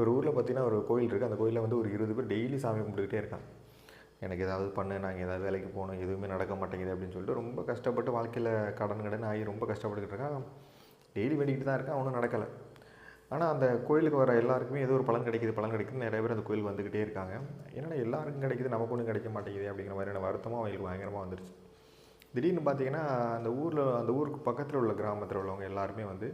ஒரு ஊரில் பார்த்தீங்கன்னா ஒரு கோயில் இருக்குது அந்த கோயிலில் வந்து ஒரு இருபது பேர் டெய்லி சாமி கும்பிட்டுக்கிட்டே இருக்காங்க. எனக்கு ஏதாவது பண்ணு நாங்கள் ஏதாவது வேலைக்கு போகணும் எதுவுமே நடக்க மாட்டேங்குது அப்படின்னு சொல்லிட்டு ரொம்ப கஷ்டப்பட்டு வாழ்க்கையில் கடன் கடன் ஆகி ரொம்ப கஷ்டப்பட்டுக்கிட்டு இருக்கான் டெய்லி வேண்டிக்கிட்டு தான் இருக்கான் அவனும் நடக்கலை. ஆனால் அந்த கோயிலுக்கு வர எல்லாருக்குமே ஏதோ ஒரு பலன் கிடைக்குது பலன் கிடைக்குது நிறைய பேர் அந்த கோயில் வந்துக்கிட்டே இருக்காங்க. என்னடா எல்லாருக்கும் கிடைக்குது நமக்கு ஒன்றும் கிடைக்க மாட்டேங்குது அப்படிங்கிற மாதிரியான வருத்தமும் அவங்களுக்கு பயங்கரமாக வந்துருச்சு. திடீர்னு பார்த்தீங்கன்னா அந்த ஊரில் அந்த ஊருக்கு பக்கத்தில் உள்ள கிராமத்தில் உள்ளவங்க எல்லாருமே வந்து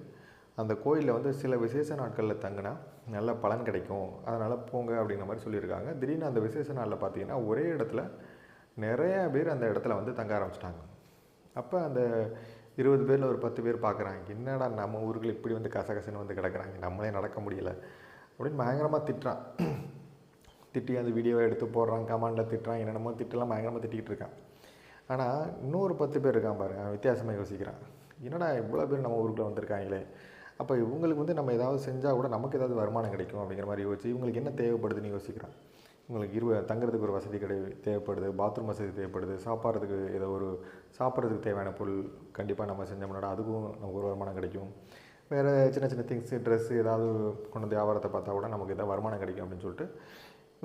அந்த கோயிலில் வந்து சில விசேஷ நாட்களில் தங்கினா நல்ல பலன் கிடைக்கும். அதனால் போங்க அப்படிங்கிற மாதிரி சொல்லியிருக்காங்க. திடீர்னு அந்த விசேஷ நாளில் பார்த்தீங்கன்னா ஒரே இடத்துல நிறையா பேர் அந்த இடத்துல வந்து தங்க ஆரம்பிச்சிட்டாங்க. அப்போ அந்த இருபது பேரில் ஒரு பத்து பேர் பார்க்குறாங்க. என்னடா நம்ம ஊர்கள் இப்படி வந்து கசகசன்னு வந்து கிடக்குறாங்க. நம்மளே நடக்க முடியல அப்படின்னு பயங்கரமாக திட்டுறான். திட்டி அந்த வீடியோவை எடுத்து போடுறான் கமாண்டில் திட்டுறான் என்னென்னமோ திட்டலாம் பயங்கரமாக திட்டிகிட்டு இருக்கான். ஆனால் இன்னொரு பத்து பேர் இருக்கான் பாருங்க. வித்தியாசமாக யோசிக்கிறான். என்னடா இவ்வளோ பேர் நம்ம ஊருக்குள்ளே வந்திருக்காங்களே? அப்போ இவங்களுக்கு வந்து நம்ம ஏதாவது செஞ்சால் கூட நமக்கு ஏதாவது வருமானம் கிடைக்கும் அப்படிங்கிற மாதிரி யோசிச்சு இவங்களுக்கு என்ன தேவைப்படுதுன்னு யோசிக்கிறான். இவங்களுக்கு இருவ தங்குறதுக்கு ஒரு வசதி கிடை தேவைப்படுது பாத்ரூம் வசதி தேவைப்படுது சாப்பிட்றதுக்கு ஏதோ ஒரு சாப்பிட்றதுக்கு தேவையான பொருள் கண்டிப்பாக நம்ம செஞ்சோம்னா அதுக்கும் நமக்கு ஒரு வருமானம் கிடைக்கும். வேறு சின்ன சின்ன திங்ஸு ட்ரெஸ்ஸு ஏதாவது கொண்டு வந்து வியாபாரத்தை பார்த்தா கூட நமக்கு ஏதாவது வருமானம் கிடைக்கும் அப்படின்னு சொல்லிட்டு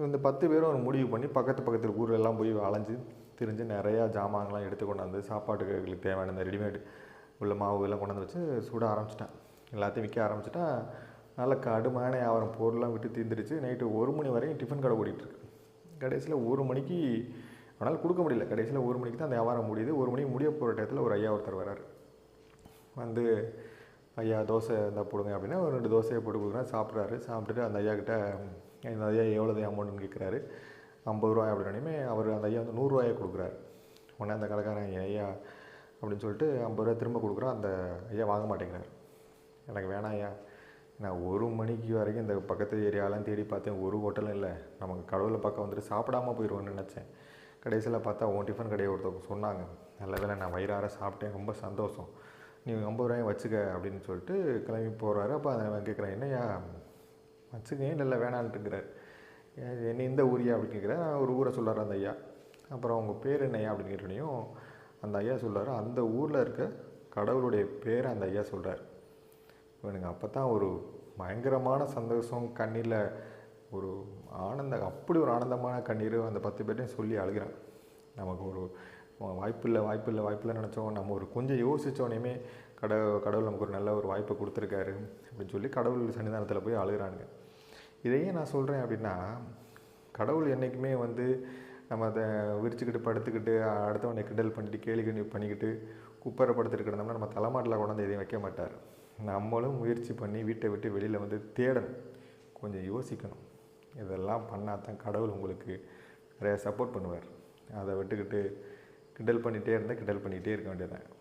இந்த பத்து பேரும் ஒரு முடிவு பண்ணி பக்கத்து பக்கத்தில் ஊரெல்லாம் போய் அலைஞ்சு திரிஞ்சு நிறையா ஜாமான்லாம் எடுத்து கொண்டாந்து சாப்பாட்டுக்கு தேவையான இந்த ரெடிமேட் உள்ள மாவு எல்லாம் கொண்டாந்து வச்சு சுட ஆரம்பிச்சிட்டேன். எல்லாத்தையும் விற்க ஆரம்பிச்சிட்டா நல்ல கடுமையான வியாபாரம் பொருள்லாம் விட்டு தீர்ந்துருச்சு நைட்டு ஒரு மணி வரையும் டிஃபன் கடை ஓடிட்டுருக்கு கடைசியில் ஒரு மணிக்கு அவனால் கொடுக்க முடியல. கடைசியில் ஒரு மணிக்கு தான் அந்த வியாபாரம் முடியுது. ஒரு மணிக்கு முடிய போகிற டயத்தில் ஒரு ஐயா ஒருத்தர் வராரு. வந்து ஐயா தோசை இருந்தால் போடுங்க அப்படின்னா ஒரு ரெண்டு தோசையை போட்டு கொடுக்குறேன் சாப்பிட்றாரு. சாப்பிட்டுட்டு அந்த ஐயா கிட்ட இந்த ஐயா எவ்வளோது அமௌண்ட்னு கேட்குறாரு ஐம்பது ரூபாய் அப்படின்னே அவர் அந்த ஐயா வந்து நூறுரூவாயை கொடுக்குறாரு. உடனே அந்த கடைக்காரன் ஐயா? அப்படின்னு சொல்லிட்டு ஐம்பது ரூபா திரும்ப கொடுக்குறோம் அந்த ஐயா வாங்க மாட்டேங்கிறார். எனக்கு வேணாம் ஐயா. நான் ஒரு மணிக்கு வரைக்கும் இந்த பக்கத்து ஏரியாலாம் தேடி பார்த்தேன். ஒரு ஹோட்டலும் இல்லை. நமக்கு கடவுளை பக்கம் வந்துட்டு சாப்பிடாம போயிடுவோன்னு நினச்சேன். கடைசியில் பார்த்தா உன் டிஃபன் கடையை ஒருத்தவங்க சொன்னாங்க. நல்ல வேலை நான் வயிறார சாப்பிட்டேன். ரொம்ப சந்தோஷம். நீ ஐம்பது ரூபாயும் வச்சுக்க அப்படின்னு சொல்லிட்டு கிளம்பி போகிறாரு அப்போ அவன் கேட்குறேன் என்னய்யா? வச்சுக்கேன் இல்லை இல்லை வேணான்ட்டுங்கிறார் என்ன இந்த ஊரியா? அப்படின்னு கேட்குறேன் நான் ஒரு ஊரை சொல்கிறார் அந்த ஐயா. அப்புறம் அவங்க பேர் என்னய்யா அப்படின்னு கேட்டோனையும் அந்த ஐயா சொல்கிறார் அந்த ஊரில் இருக்க கடவுளுடைய பேரை அந்த ஐயா சொல்கிறார் இவனுங்க அப்போ தான் ஒரு பயங்கரமான சந்தோஷம் கண்ணில் ஒரு ஆனந்த அப்படி ஒரு ஆனந்தமான கண்ணீர் அந்த பத்து பேர்ட்டையும் சொல்லி அழுகிறான். நமக்கு ஒரு வாய்ப்பில்லை வாய்ப்பில்லை வாய்ப்பில்லை நினச்சோம். நம்ம ஒரு கொஞ்சம் யோசித்தோடனேயுமே கட கடவுள் நமக்கு ஒரு நல்ல ஒரு வாய்ப்பை கொடுத்துருக்காரு அப்படின்னு சொல்லி கடவுள் சன்னிதானத்தில் போய் அழுகிறானுங்க. இதையே நான் சொல்கிறேன் அப்படின்னா கடவுள் என்றைக்குமே வந்து நம்ம அதை விரிச்சுக்கிட்டு படுத்துக்கிட்டு அடுத்தவனை கிண்டல் பண்ணிட்டு கேலி பண்ணிக்கிட்டு குப்பரை படுத்துட்டு கிடந்தோம்னா நம்ம தலைமாட்டில் கொண்டாந்து எதையும் வைக்க மாட்டார். நம்மளும் முயற்சி பண்ணி வீட்டை விட்டு வெளியில் வந்து தேடணும். கொஞ்சம் யோசிக்கணும். இதெல்லாம் பண்ணால் தான் கடவுள் உங்களுக்கு நிறைய சப்போர்ட் பண்ணுவார். அதை விட்டுக்கிட்டு கிண்டல் பண்ணிகிட்டே இருந்தால் கிண்டல் பண்ணிக்கிட்டே இருக்க வேண்டியதான்